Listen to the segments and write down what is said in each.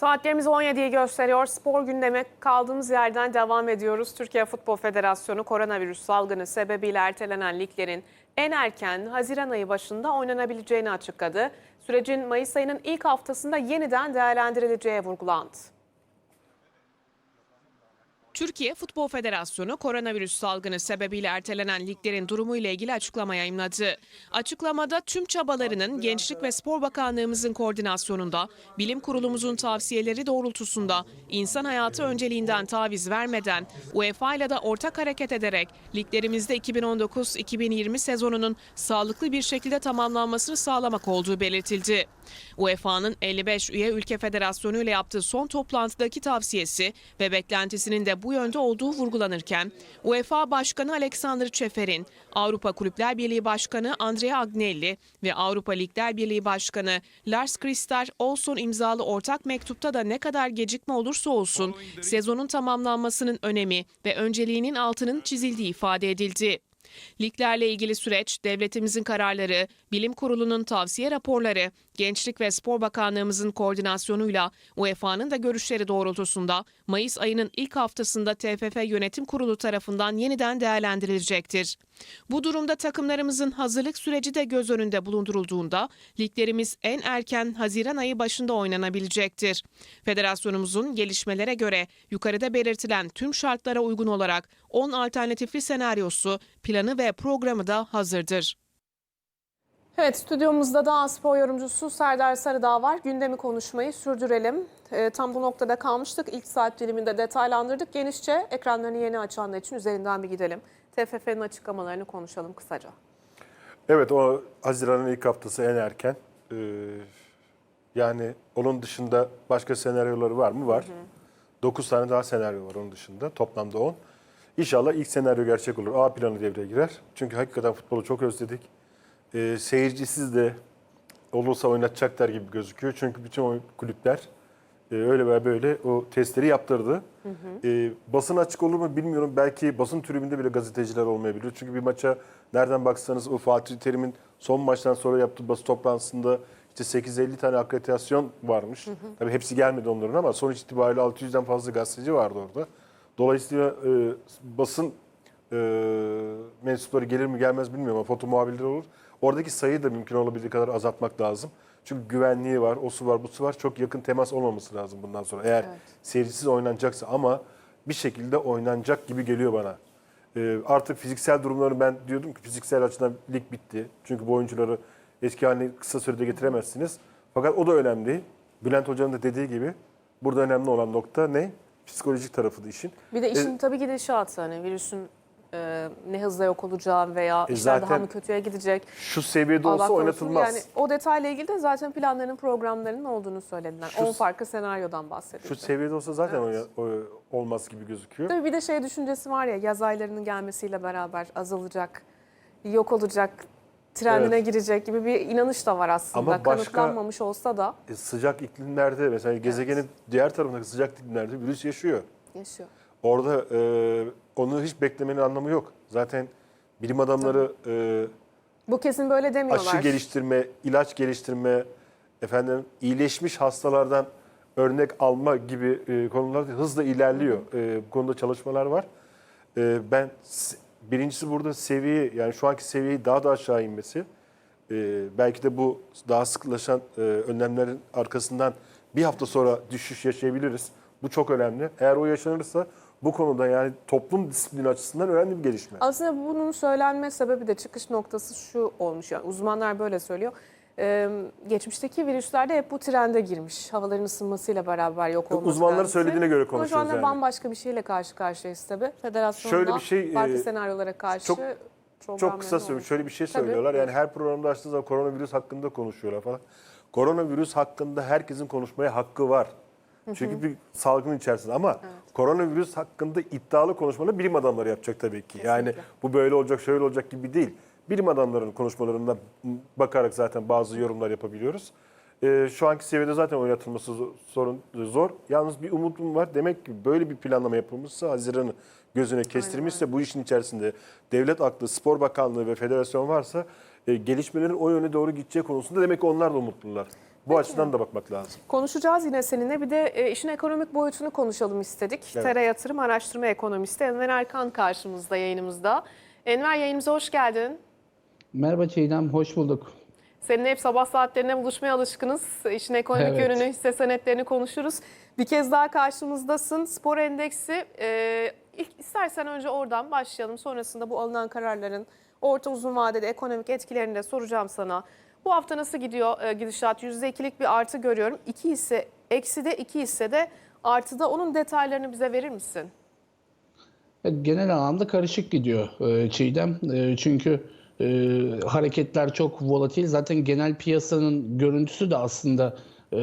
Saatlerimiz 17'yi gösteriyor. Spor gündemi kaldığımız yerden devam ediyoruz. Türkiye Futbol Federasyonu koronavirüs salgını sebebiyle ertelenen liglerin en erken Haziran ayı başında oynanabileceğini açıkladı. Sürecin Mayıs ayının ilk haftasında yeniden değerlendirileceği vurgulandı. Türkiye Futbol Federasyonu koronavirüs salgını sebebiyle ertelenen liglerin durumu ile ilgili açıklama yayımladı. Açıklamada tüm çabalarının Gençlik ve Spor Bakanlığımızın koordinasyonunda, bilim kurulumuzun tavsiyeleri doğrultusunda insan hayatı önceliğinden taviz vermeden UEFA ile de ortak hareket ederek liglerimizde 2019-2020 sezonunun sağlıklı bir şekilde tamamlanmasını sağlamak olduğu belirtildi. UEFA'nın 55 üye ülke federasyonu ile yaptığı son toplantıdaki tavsiyesi ve beklentisinin de bu yönde olduğu vurgulanırken UEFA Başkanı Alexander Çeferin, Avrupa Kulüpler Birliği Başkanı Andrea Agnelli ve Avrupa Ligler Birliği Başkanı Lars Christer Olson imzalı ortak mektupta da ne kadar gecikme olursa olsun sezonun tamamlanmasının önemi ve önceliğinin altının çizildiği ifade edildi. Liglerle ilgili süreç, devletimizin kararları, bilim kurulunun tavsiye raporları, Gençlik ve Spor Bakanlığımızın koordinasyonuyla UEFA'nın da görüşleri doğrultusunda Mayıs ayının ilk haftasında TFF Yönetim Kurulu tarafından yeniden değerlendirilecektir. Bu durumda takımlarımızın hazırlık süreci de göz önünde bulundurulduğunda liglerimiz en erken Haziran ayı başında oynanabilecektir. Federasyonumuzun gelişmelere göre yukarıda belirtilen tüm şartlara uygun olarak 10 alternatifli senaryosu, planı ve programı da hazırdır. Evet, stüdyomuzda da spor yorumcusu Serdar Sarıdağ var. Gündemi konuşmayı sürdürelim. Ee, tam bu noktada kalmıştık. İlk saat diliminde detaylandırdık. Genişçe ekranlarını yeni açanlar için üzerinden bir gidelim. TFF'nin açıklamalarını konuşalım kısaca. Evet o Haziran'ın ilk haftası en erken. Ee, yani onun dışında başka senaryoları var mı? Var. 9 tane daha senaryo var onun dışında. Toplamda 10. İnşallah ilk senaryo gerçek olur. A planı devreye girer. Çünkü hakikaten futbolu çok özledik. Ee, seyircisiz de olursa oynatacaklar gibi gözüküyor. Çünkü bütün kulüpler e, öyle veya böyle o testleri yaptırdı. E, basın açık olur mu bilmiyorum. Belki basın tribünde bile gazeteciler olmayabilir. Çünkü bir maça nereden baksanız o Fatih Terim'in son maçtan sonra yaptığı basın toplantısında işte 850 tane akreditasyon varmış. Tabii hepsi gelmedi onların ama sonuç itibariyle 600'den fazla gazeteci vardı orada. Dolayısıyla e, basın e, mensupları gelir mi gelmez bilmiyorum ama foto muhabirleri olur. Oradaki sayıyı da mümkün olabildiği kadar azaltmak lazım. Çünkü güvenliği var, o su var, bu su var. Çok yakın temas olmaması lazım bundan sonra. Eğer Evet. seyircisiz oynanacaksa ama bir şekilde oynanacak gibi geliyor bana. Ee, artık fiziksel durumları ben diyordum ki fiziksel açıdan lig bitti. Çünkü bu oyuncuları eski haline kısa sürede getiremezsiniz. Fakat o da önemli. Bülent Hoca'nın da dediği gibi burada önemli olan nokta ne? Psikolojik tarafı da işin. Bir de işin E, tabii gidişatı hani virüsün e, ne hızla yok olacağı veya E, işler daha mı kötüye gidecek. Şu seviyede Allah olsa korusun. oynatılmaz. Yani o detayla ilgili de zaten planların, programlarının olduğunu söylediler. Şu- 10 farklı senaryodan bahsedildi. Şu seviyede olsa zaten Evet. oyna- o- olmaz gibi gözüküyor. Tabii bir de şey düşüncesi var ya yaz aylarının gelmesiyle beraber azalacak, yok olacak, trendine Evet. girecek gibi bir inanış da var aslında. Ama başka- Kanıtlanmamış olsa da E, sıcak iklimlerde mesela gezegenin diğer tarafındaki sıcak iklimlerde virüs yaşıyor. yaşıyor. Orada e, onu hiç beklemenin anlamı yok. Zaten bilim adamları e, Bu kesin böyle demiyorlar. aşı geliştirme, ilaç geliştirme, efendim iyileşmiş hastalardan örnek alma gibi e, konularda hızla ilerliyor. E, bu konuda çalışmalar var. E, ben birincisi burada seviye yani şu anki seviyeyi daha da aşağı inmesi. E, belki de bu daha sıklaşan e, önlemlerin arkasından bir hafta sonra düşüş yaşayabiliriz. Bu çok önemli. Eğer o yaşanırsa bu konuda yani toplum disiplini açısından önemli bir gelişme. Aslında bunun söylenme sebebi de çıkış noktası şu olmuş. Yani uzmanlar böyle söylüyor. Ee, geçmişteki virüslerde hep bu trende girmiş. Havaların ısınmasıyla beraber yok olması. Uzmanların kendisi. söylediğine göre konuşuyoruz anda yani. bambaşka bir şeyle karşı karşıyayız tabii. Federasyonda Şöyle bir şey, farklı e, senaryolara karşı çok- Çok kısa söyleyeyim. Şöyle bir şey Tabii. söylüyorlar. Yani her programda açtığı zaman koronavirüs hakkında konuşuyorlar falan. Koronavirüs hakkında herkesin konuşmaya hakkı var. Çünkü bir salgın içerisinde ama koronavirüs hakkında iddialı konuşmaları bilim adamları yapacak tabii ki. Yani Kesinlikle. bu böyle olacak, şöyle olacak gibi değil. Bilim adamlarının konuşmalarına bakarak zaten bazı yorumlar yapabiliyoruz. Ee, şu anki seviyede zaten oynatılması sorun zor. Yalnız bir umudum var. Demek ki böyle bir planlama yapılmışsa Haziran'ı gözüne kestirmişse bu işin içerisinde devlet aklı, spor bakanlığı ve federasyon varsa e, gelişmelerin o yöne doğru gideceği konusunda demek ki onlar da umutlular. Bu açıdan da bakmak lazım. Konuşacağız yine seninle. Bir de e, işin ekonomik boyutunu konuşalım istedik. Evet. Tera Yatırım Araştırma Ekonomisti Enver Erkan karşımızda yayınımızda. Enver yayınımıza hoş geldin. Merhaba Çiğdem, hoş bulduk. Seninle hep sabah saatlerine buluşmaya alışkınız. İşin ekonomik Evet. yönünü, hisse senetlerini konuşuruz. Bir kez daha karşımızdasın. Spor endeksi, e, ilk istersen önce oradan başlayalım. Sonrasında bu alınan kararların orta uzun vadede ekonomik etkilerini de soracağım sana. Bu hafta nasıl gidiyor e, gidişat? %2'lik bir artı görüyorum. İki hisse eksi de iki hisse de artıda. Onun detaylarını bize verir misin? Genel anlamda karışık gidiyor e, Çiğdem. E, Çünkü e, hareketler çok volatil. Zaten genel piyasanın görüntüsü de aslında e,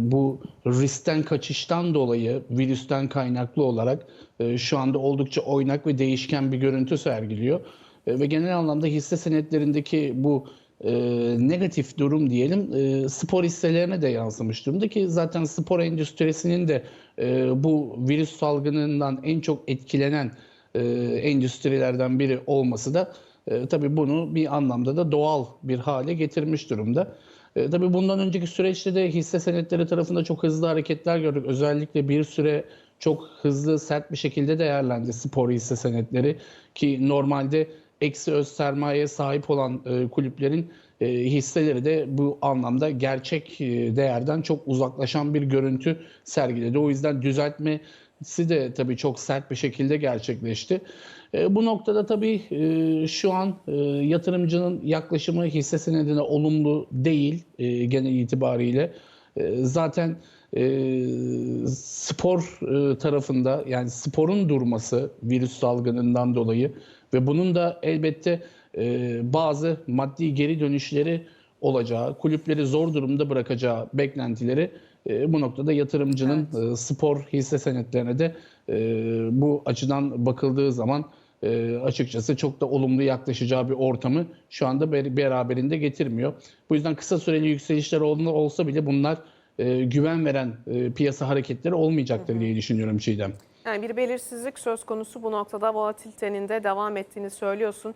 bu riskten kaçıştan dolayı virüsten kaynaklı olarak e, şu anda oldukça oynak ve değişken bir görüntü sergiliyor. E, Ve genel anlamda hisse senetlerindeki bu e, negatif durum diyelim e, spor hisselerine de yansımış durumda ki zaten spor endüstrisinin de e, bu virüs salgınından en çok etkilenen e, endüstrilerden biri olması da e, tabii bunu bir anlamda da doğal bir hale getirmiş durumda. E, tabii bundan önceki süreçte de hisse senetleri tarafında çok hızlı hareketler gördük. Özellikle bir süre çok hızlı, sert bir şekilde değerlendi spor hisse senetleri ki normalde eksi öz sermayeye sahip olan e, kulüplerin e, hisseleri de bu anlamda gerçek e, değerden çok uzaklaşan bir görüntü sergiledi. O yüzden düzeltmesi de tabii çok sert bir şekilde gerçekleşti. E, bu noktada tabii e, şu an e, yatırımcının yaklaşımı hisse senedine olumlu değil e, genel itibariyle. E, zaten e, spor e, tarafında yani sporun durması virüs salgınından dolayı ve bunun da elbette e, bazı maddi geri dönüşleri olacağı, kulüpleri zor durumda bırakacağı beklentileri e, bu noktada yatırımcının e, spor hisse senetlerine de e, bu açıdan bakıldığı zaman e, açıkçası çok da olumlu yaklaşacağı bir ortamı şu anda ber- beraberinde getirmiyor. Bu yüzden kısa süreli yükselişler ol- olsa bile bunlar e, güven veren e, piyasa hareketleri olmayacaktır diye düşünüyorum Çiğdem. Yani bir belirsizlik söz konusu bu noktada volatilitenin de devam ettiğini söylüyorsun.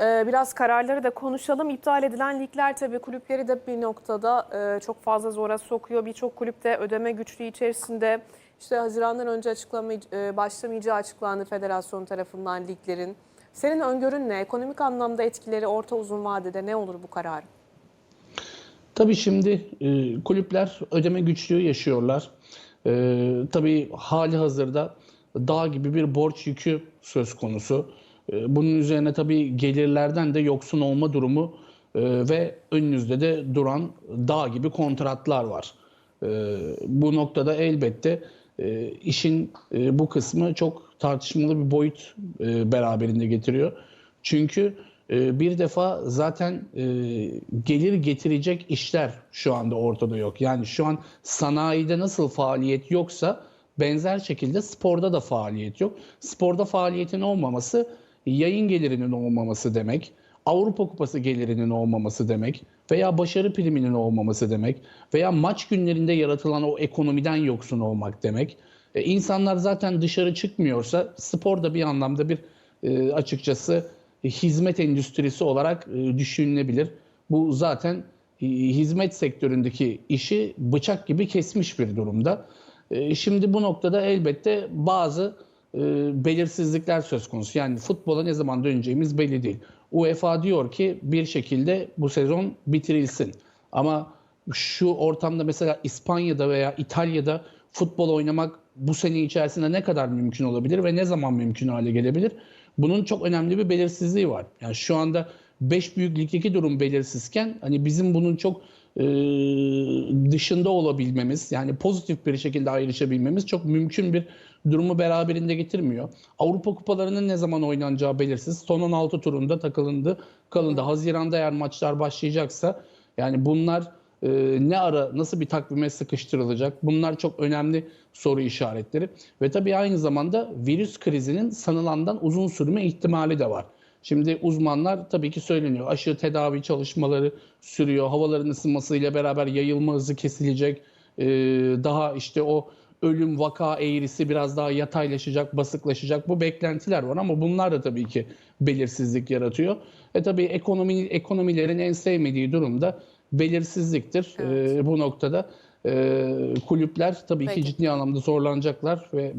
Ee, biraz kararları da konuşalım. İptal edilen ligler tabii kulüpleri de bir noktada e, çok fazla zora sokuyor. Birçok kulüpte ödeme güçlüğü içerisinde işte Haziran'dan önce açıklama, e, başlamayacağı açıklandı federasyon tarafından liglerin. Senin öngörün ne? Ekonomik anlamda etkileri orta uzun vadede ne olur bu karar? Tabii şimdi e, kulüpler ödeme güçlüğü yaşıyorlar. E, tabii hali hazırda dağ gibi bir borç yükü söz konusu. E, bunun üzerine tabii gelirlerden de yoksun olma durumu e, ve önünüzde de duran dağ gibi kontratlar var. E, bu noktada elbette e, işin bu kısmı çok tartışmalı bir boyut e, beraberinde getiriyor. Çünkü e, bir defa zaten e, gelir getirecek işler şu anda ortada yok. Yani şu an sanayide nasıl faaliyet yoksa benzer şekilde sporda da faaliyet yok. Sporda faaliyetin olmaması yayın gelirinin olmaması demek. Avrupa Kupası gelirinin olmaması demek veya başarı priminin olmaması demek veya maç günlerinde yaratılan o ekonomiden yoksun olmak demek. E, insanlar zaten dışarı çıkmıyorsa spor da bir anlamda bir e, açıkçası hizmet endüstrisi olarak e, düşünülebilir. Bu zaten e, hizmet sektöründeki işi bıçak gibi kesmiş bir durumda. E, Şimdi bu noktada elbette bazı e, belirsizlikler söz konusu. Yani futbola ne zaman döneceğimiz belli değil. UEFA diyor ki bir şekilde bu sezon bitirilsin. Ama şu ortamda mesela İspanya'da veya İtalya'da futbol oynamak bu sene içerisinde ne kadar mümkün olabilir ve ne zaman mümkün hale gelebilir? Bunun çok önemli bir belirsizliği var. Yani şu anda 5 büyük ligdeki durum belirsizken hani bizim bunun çok e, dışında olabilmemiz yani pozitif bir şekilde ayrışabilmemiz çok mümkün bir durumu beraberinde getirmiyor. Avrupa kupalarının ne zaman oynanacağı belirsiz. Son 16 turunda takılındı, kalındı. Haziran'da eğer maçlar başlayacaksa yani bunlar e, ne ara nasıl bir takvime sıkıştırılacak? Bunlar çok önemli soru işaretleri. Ve tabii aynı zamanda virüs krizinin sanılandan uzun sürme ihtimali de var. Şimdi uzmanlar tabii ki söyleniyor. Aşı tedavi çalışmaları sürüyor. Havaların ısınmasıyla beraber yayılma hızı kesilecek. Ee, daha işte o ölüm vaka eğrisi biraz daha yataylaşacak, basıklaşacak. Bu beklentiler var ama bunlar da tabii ki belirsizlik yaratıyor. E tabii ekonomi ekonomilerin en sevmediği durumda belirsizliktir. E, bu noktada e, kulüpler tabii Peki. ki ciddi anlamda zorlanacaklar ve